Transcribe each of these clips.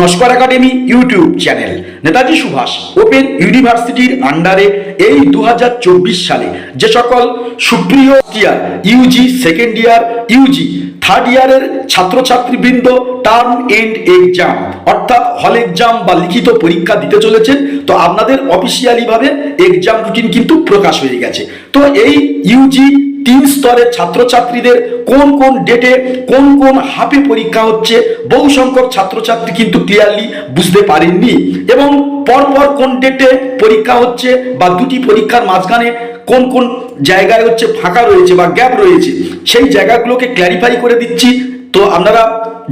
Naskar academy YouTube channel. Netaji Subhas, open ইউনিভার্সিটির আন্ডারে এই দু হাজার চব্বিশ সালে যে সকল সুপ্রিয় year UG second year UG third ইয়ারের ছাত্রছাত্রীবৃন্দ টার্ম এন্ড এক্সাম, অর্থাৎ হল এক্সাম বা লিখিত পরীক্ষা দিতে চলেছেন, তো আপনাদের অফিসিয়ালি ভাবে এক্সাম রুটিন কিন্তু প্রকাশ হয়ে গেছে। তো এই ইউজি তিন স্তরের ছাত্রছাত্রীদের কোন কোন ডেটে কোন কোন হাফে পরীক্ষা হচ্ছে বহু সংখ্যক ছাত্রছাত্রী কিন্তু ক্লিয়ারলি বুঝতে পারেননি। এবং পরপর কোন ডেটে পরীক্ষা হচ্ছে বা দুটি পরীক্ষার মাঝখানে কোন কোন জায়গায় হচ্ছে ফাঁকা রয়েছে বা গ্যাপ রয়েছে, সেই জায়গাগুলোকে ক্ল্যারিফাই করে দিচ্ছি। তো আপনারা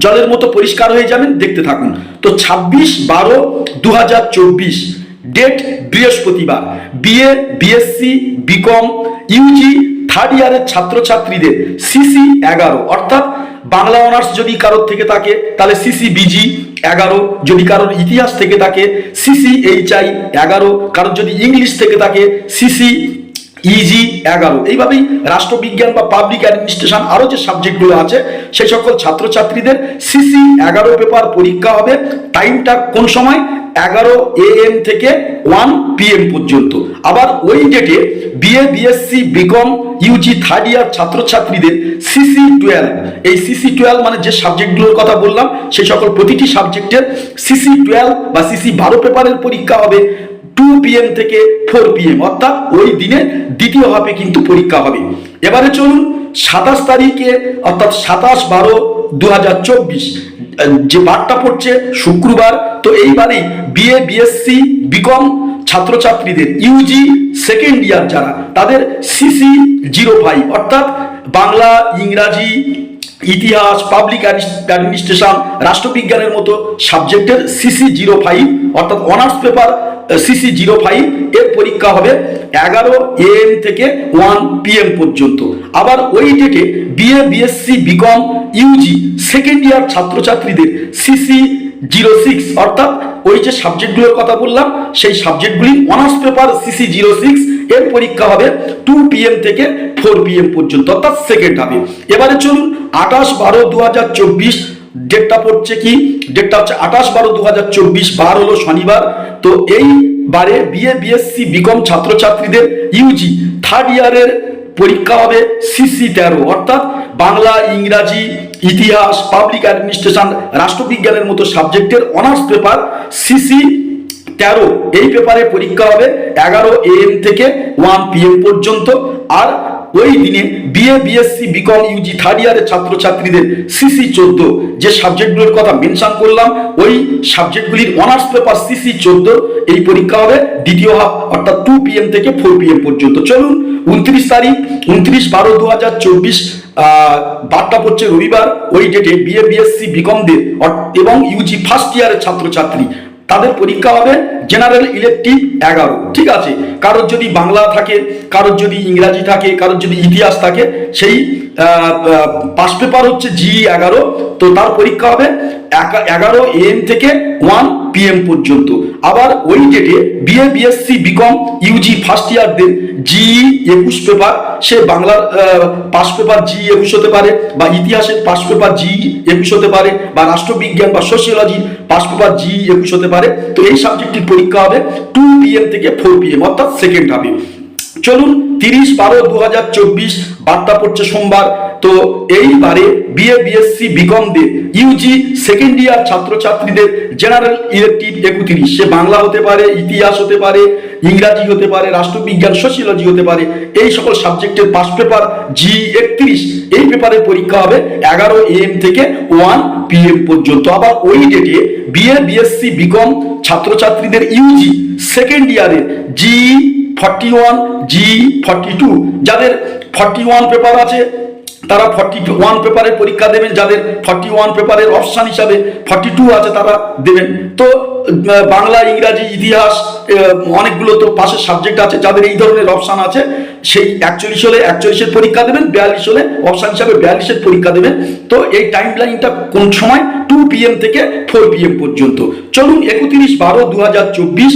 জলের মতো পরিষ্কার হয়ে যাবেন, দেখতে থাকুন। তো ছাব্বিশ বারো দু ডেট বৃহস্পতিবার BA BSc BCom UG third ইয়ারের ছাত্রছাত্রীদের সিসি এগারো, অর্থাৎ বাংলা অনার্স যদি কারোর থেকে থাকে, তাহলে সিসি বিজি এগারো, যদি কারোর ইতিহাস থেকে থাকে সিসি এইচআই এগারো, কারোর যদি ইংলিশ থেকে থাকে সিসি ইজি এগারো। এইভাবেই রাষ্ট্রবিজ্ঞান বা পাবলিক অ্যাডমিনিস্ট্রেশন আরও যে সাবজেক্টগুলো আছে সেই সকল ছাত্রছাত্রীদের সিসি এগারো পেপার পরীক্ষা হবে। টাইমটা কোন সময়? এগারো এ এম থেকে ওয়ান পি এম পর্যন্ত। আবার ওই ডেটে BA BSc BCom UG third year ছাত্রছাত্রীদের সিসি টুয়েলভ এই সিসি টুয়েলভ মানে যে সাবজেক্টগুলোর কথা বললাম সেই সকল প্রতিটি সাবজেক্টের সিসি টুয়েলভ বা সিসি বারো পেপারের পরীক্ষা হবে টু পিএম থেকে ফোর পিএম অর্থাৎ ওই দিনে দ্বিতীয় হাফে কিন্তু পরীক্ষা হবে। এবারে চলুন, সাতাশ তারিখে, অর্থাৎ সাতাশ বারো দু যে বারটা পড়ছে শুক্রবার, তো এইবারেই বিএ বিএসসি বিকম ছাত্রছাত্রীদের ইউজি সেকেন্ড ইয়ার যারা, তাদের সিসি জিরো ফাইভ অর্থাৎ বাংলা, ইংরাজি, ইতিহাস পাবলিক অ্যাডমিনিস্ট্রেশন রাষ্ট্রবিজ্ঞানের মতো সাবজেক্টের সিসি জিরো ফাইভ অর্থাৎ honours paper CC zero five এর পরীক্ষা হবে এগারো এম থেকে ওয়ান পিএম পর্যন্ত। আবার ওই ডেটে BA BSc BCom UG second year ছাত্রছাত্রীদের সিসি জিরো সিক্স, অর্থাৎ ওই যে সাবজেক্টগুলোর কথা বললাম, সেই সাবজেক্টগুলি honours paper CC zero six, এর পরীক্ষা হবে টু পিএম থেকে ফোর পিএম পর্যন্ত, অর্থাৎ সেকেন্ড হবে এবারে চলুন, আঠাশ বারো দু হাজার চব্বিশ ডেটটা পড়ছে কি? ডেটটা হচ্ছে আঠাশ বারো দু হাজার চব্বিশ, বার হলো শনিবার। তো এই বারে বিএ বিএসসি বিকম ছাত্রছাত্রীদের ইউজি থার্ড ইয়ারের পরীক্ষা হবে সিসি তেরো, অর্থাৎ বাংলা, ইংরাজি ইতিহাস পাবলিক অ্যাডমিনিস্ট্রেশন রাষ্ট্রবিজ্ঞানের মতো সাবজেক্টের অনার্স পেপার সিসি তেরো, এই পেপারে পরীক্ষা হবে এগারো এ এম থেকে ওয়ান পিএম পর্যন্ত। আর ওই দিনে BA BSc BCom UG third ইয়ারের ছাত্রছাত্রীদের সিসি চোদ্দ, যে সাবজেক্টগুলোর কথা মেনশন করলাম, ওই সাবজেক্টগুলির অনার্স পেপার সিসি চোদ্দ, এই পরীক্ষা হবে দ্বিতীয় হাফ অর্থাৎ টু পিএম থেকে ফোর পিএম পর্যন্ত। চলুন, উনত্রিশ তারিখ, উনত্রিশ বারো দু হাজার চব্বিশ বারটা পড়ছে রবিবার, ওই ডেটে বিএ বিএসসি বিকমদের এবং ইউজি ফার্স্ট ইয়ারের ছাত্রছাত্রী। তাদের পরীক্ষা হবে জেনারেল ইলেকটিভ এগারো, ঠিক আছে? কারোর যদি বাংলা থাকে, কারোর যদি ইংরাজি থাকে, কারোর যদি ইতিহাস থাকে, সেই পাস পেপার হচ্ছে জি এগারো, তো তার পরীক্ষা হবে এগারো এম থেকে ওয়ান পিএম পর্যন্ত। আবার ওই ডেটে BA BSc BCom UG first ইয়ারদের G একুশ পেপার সে বাংলার পাস পেপার জি একুশ হতে পারে, বা ইতিহাসের পাস পেপার জি একুশ হতে পারে, বা রাষ্ট্রবিজ্ঞান বা সোশিয়োলজি পাস পেপার জি একুশ হতে পারে। তো এই সাবজেক্টটির পরীক্ষা হবে টু পিএম থেকে ফোর পিএম অর্থাৎ সেকেন্ড হাফে চলুন, তিরিশ বারো দু হাজার চব্বিশ বার্তা পড়ছে সোমবার। তো এইবারে বিএ বিএসসি বিকমদের ইউজি সেকেন্ড ইয়ার ছাত্রছাত্রীদের জেনারেল ইলেকটিভ একত্রিশ। সে বাংলা হতে পারে, ইতিহাস হতে পারে ইংরাজি হতে পারে, রাষ্ট্রবিজ্ঞান সোশিয়োলজি হতে পারে, এই সকল সাবজেক্টের পাস পেপার জি একত্রিশ, এই পেপারের পরীক্ষা হবে এগারো এম থেকে ওয়ান পি পিএম পর্যন্ত। আবার ওই ডেটে বিএ বিএসসি বিকম ছাত্রছাত্রীদের ইউজি সেকেন্ড ইয়ারের G forty one G forty two যাদের ফর্টি ওয়ান পেপার আছে তারা ফর্টি ওয়ান পেপারের পরীক্ষা দেবেন, যাদের ফর্টি ওয়ান পেপারের অপশান হিসাবে ফর্টি টু আছে তারা দেবেন। তো বাংলা, ইংরাজি, ইতিহাস অনেকগুলো তো পাশের সাবজেক্ট আছে, যাদের এই ধরনের অপশান আছে, সেই একচল্লিশ হলে একচল্লিশের পরীক্ষা দেবেন, বিয়াল্লিশ হলে অপশান হিসাবে বিয়াল্লিশের পরীক্ষা দেবেন। তো, এই টাইম লাইনটা কোন সময়? টু পিএম থেকে ফোর পিএম পর্যন্ত। চলুন একত্রিশ বারো দু হাজার চব্বিশ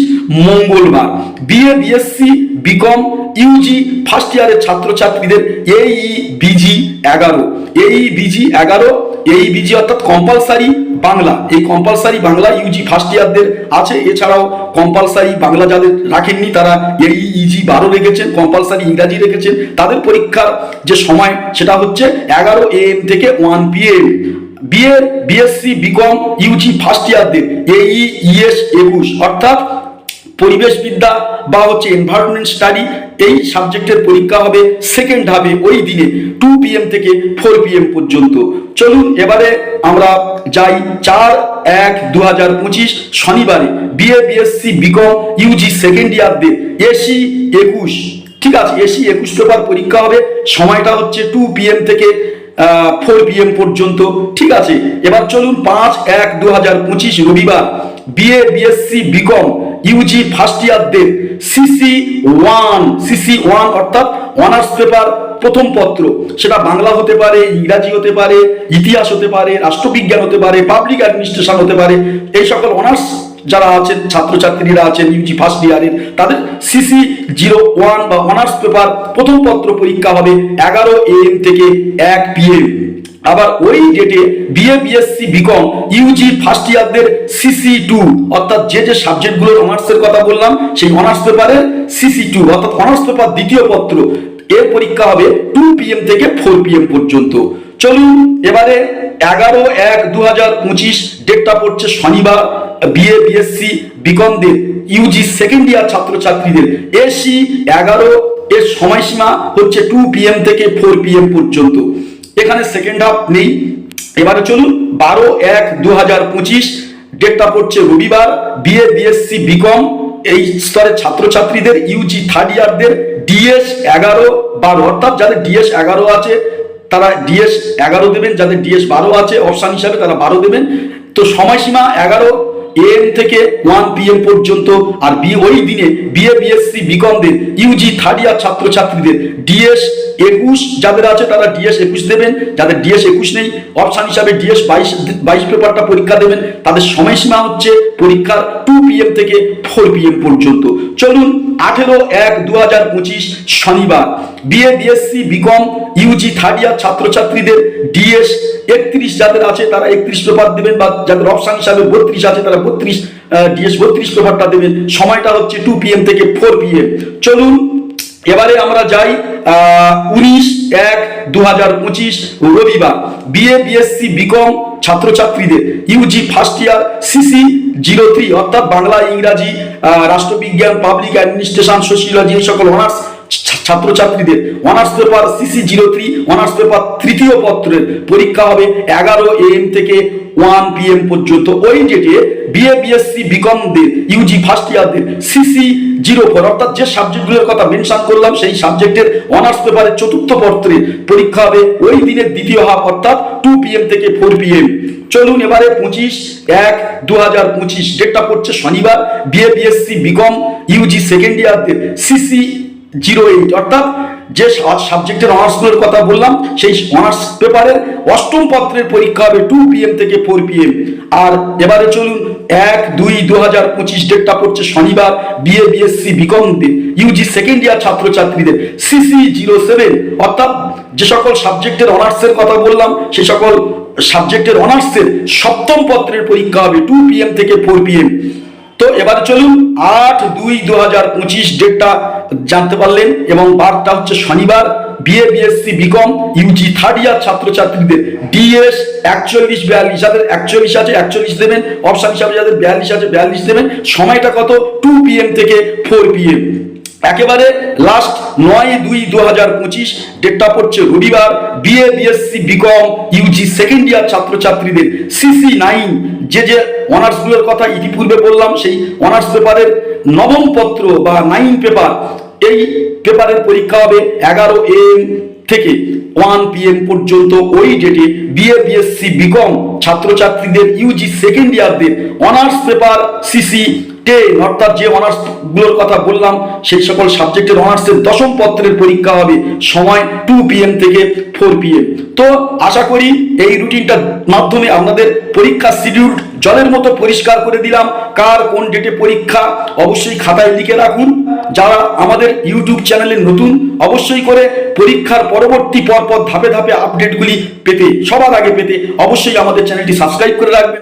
মঙ্গলবার BA BSc BCom UG first ইয়ারের ছাত্রছাত্রীদের এই বিজি এগারো। এই বিজি এগারো এই বিজি অর্থাৎ কম্পালসারি বাংলা। এই কম্পালসারি বাংলা ইউজি ফার্স্ট ইয়ারদের আছে। এছাড়াও কম্পালসারি বাংলা যাদের রাখেননি, তারা এই ইজি বারো রেখেছেন কম্পালসারি ইংরাজি রেখেছেন। তাদের পরীক্ষার যে সময়, সেটা হচ্ছে এগারো এম থেকে one P PM BA BSc BCom UG first ইয়ারদের এই ইএস একুশ। অর্থাৎ পরিবেশবিদ্যা বা হচ্ছে এনভায়রনমেন্ট স্টাডি এই সাবজেক্টের পরীক্ষা হবে সেকেন্ড হাবে ওই দিনে টু পিএম থেকে ফোর পিএম পর্যন্ত। চলুন এবারে আমরা যাই চার এক দু হাজার পঁচিশ শনিবারে BA BSc BCom UG second ইয়ারদের AC একুশ। ঠিক আছে, এসি একুশ পেপার পরীক্ষা হবে, সময়টা হচ্ছে টু পিএম থেকে ফোর পিএম পর্যন্ত। ঠিক আছে, এবার চলুন পাঁচ এক দু হাজার পঁচিশ রবিবার BA BSc BCom UG first ইয়ারদের CC one CC one অর্থাৎ অনার্স পেপার প্রথম পত্র। সেটা বাংলা হতে পারে, ইংরাজি হতে পারে, ইতিহাস হতে পারে, রাষ্ট্রবিজ্ঞান হতে পারে পাবলিক অ্যাডমিনিস্ট্রেশন হতে পারে। এই সকল অনার্স যারা আছেন, ছাত্রছাত্রীরা আছেন, ইউজি ফার্স্ট ইয়ারের, তাদের সিসি জিরো ওয়ান বা অনার্স পেপার প্রথম পত্র পরীক্ষা হবে এগারো এম থেকে এক পিএম আবার ওই ডেটে BA BSc BCom UG first ইয়ারদের CC two অর্থাৎ যে যে সাবজেক্টগুলোর অনার্সের কথা বললাম, সেই অনার্স পেপারের সিসি টু অর্থাৎ অনার্স পেপার দ্বিতীয় পত্র। এর পরীক্ষা হবে টু পিএম থেকে ফোর পিএম পর্যন্ত। চলুন, এবারে এগারো এক দু হাজার পঁচিশ ডেটটা পড়ছে শনিবার বিএ বিএসসি বিকমদের ইউজি সেকেন্ড ইয়ার ছাত্রছাত্রীদের। এসি এগারো, এর সময়সীমা হচ্ছে টু পিএম থেকে ফোর পিএম পর্যন্ত। এখানে সেকেন্ড হাফ নেই। এবারে চলুন, বারো এক দু হাজার পঁচিশ ডেটটা পড়ছে রবিবার বিএ বিএসসি বিকম এই স্তরের ছাত্রছাত্রীদের ইউজি থার্ড ইয়ারদের ডিএস এগারো, বারো। অর্থাৎ যাদের ডিএস এগারো আছে, তারা ডিএস এগারো দেবেন, যাদের ডিএস বারো আছে অপশান হিসাবে তারা বারো দেবেন। তো সময়সীমা এগারো এম থেকে ওয়ান পিএম পর্যন্ত, আর বি ওই দিনে বিএ বিএসসি বিকমদের ইউজি থার্ড ইয়ার ছাত্রছাত্রীদের ডিএস একুশ যাদের আছে তারা ডিএস একুশ দেবেন, যাদের ডিএস একুশ নেই অপশান হিসাবে ডিএস বাইশ বাইশ পেপারটা পরীক্ষা দেবেন। তাদের সময়সীমা হচ্ছে পরীক্ষার টু পিএম থেকে ফোর পিএম পর্যন্ত। চলুন, আঠেরো এক দু হাজার পঁচিশ শনিবার BA BSc BCom UG third year ছাত্রছাত্রীদের ডিএস একত্রিশ যাদের আছে তারা একত্রিশ পেপার দেবেন বা যাদের অপশান হিসাবে বত্রিশ আছে তারা বত্রিশ ডিএস বত্রিশ পেপারটা দেবেন। সময়টা হচ্ছে টু পিএম থেকে ফোর পিএম চলুন, এবারে আমরা যাই উনিশ এক দু হাজার পঁচিশ রবিবার বিএ, বিএসসি, বিকম ছাত্রছাত্রীদের UG first year CC zero three অর্থাৎ বাংলা, ইংরাজি রাষ্ট্রবিজ্ঞান, পাবলিক অ্যাডমিনিস্ট্রেশন সোশিয়োলজি এই সকল অনার্স ছাত্রছাত্রীদের। Honours paper CC zero three honours paper তৃতীয় পত্রের পরীক্ষা হবে এগারো এম থেকে ওয়ান পিএম পর্যন্ত। ওই ডেটে বিএ, বিএসসি, বিকমদের ইউজি ফার্স্ট ইয়ারদের সিসি জিরো ফোর অর্থাৎ যে সাবজেক্টগুলোর কথা মেনশন করলাম, সেই সাবজেক্টের অনার্স পেপারের চতুর্থ পত্রে পরীক্ষা হবে ওই দিনের দ্বিতীয় হাফ অর্থাৎ টু পিএম থেকে ফোর পিএম চলুন এবারে পঁচিশ এক দু হাজার পঁচিশ ডেটটা পড়ছে শনিবার BA BSc BCom UG second ইয়ারদের CC zero eight অর্থাৎ যে সাবজেক্টের অনার্সগুলোর কথা বললাম, সেই অনার্স পেপারের অষ্টম পত্রের পরীক্ষা হবে টু পিএম থেকে ফোর পিএম আর এবারে চলুন, এক, দুই দু হাজার পঁচিশ ডেটটা পড়ছে শনিবার বিএ বিএসসি বিকমদের ইউজি সেকেন্ড ইয়ার ছাত্রছাত্রীদের সিসি জিরো সেভেন অর্থাৎ যে সকল সাবজেক্টের অনার্সের কথা বললাম সেই সকল সাবজেক্টের অনার্সের সপ্তম পত্রের পরীক্ষা হবে টু পিএম থেকে ফোর পিএম তো এবার চলুন, আট, দুই দু হাজার পঁচিশ ডেটটা জানতে পারলেন এবং বারটা হচ্ছে শনিবার BA BSc BCom UG third year ছাত্রছাত্রীদের ডিএস একচল্লিশ, বিয়াল্লিশ, যাদের একচল্লিশ আছে একচল্লিশ দেবেন অপশান হিসাবে যাদের বিয়াল্লিশ আছে বিয়াল্লিশ দেবেন, সময়টা কত? টু পিএম থেকে ফোর পিএম একেবারে লাস্ট নয় দুই দু হাজার পঁচিশ ডেটটা পড়ছে রবিবার BA BSc BCom UG second year ছাত্রছাত্রীদের সিসি নাইন যে যে অনার্সগুলোর কথা ইতিপূর্বে বললাম, সেই অনার্স পেপারের নবম পত্র বা নাইন পেপার এই পেপারের পরীক্ষা হবে এগারো এম থেকে ওয়ান পিএম পর্যন্ত। ওই ডেটে বিএ বিএসসি বিকম ছাত্রছাত্রীদের ইউজি সেকেন্ড ইয়ারদের অনার্স পেপার সিসি টেন অর্থাৎ যে অনার্সগুলোর কথা বললাম, সেই সকল সাবজেক্টের অনার্সের দশম পত্রের পরীক্ষা হবে সময় টু পিএম থেকে ফোর পিএম তো আশা করি এই রুটিনটার মাধ্যমে আপনাদের পরীক্ষা শিডিউল জলের মতো পরিষ্কার করে দিলাম। কার কোন ডেটে পরীক্ষা, অবশ্যই খাতায় লিখে রাখুন। যারা আমাদের ইউটিউব চ্যানেলে নতুন, অবশ্যই করে পরীক্ষার পরবর্তী পরপর ধাপে ধাপে আপডেটগুলি পেতে, সবার আগে পেতে অবশ্যই আমাদের চ্যানেলটি সাবস্ক্রাইব করে রাখবেন।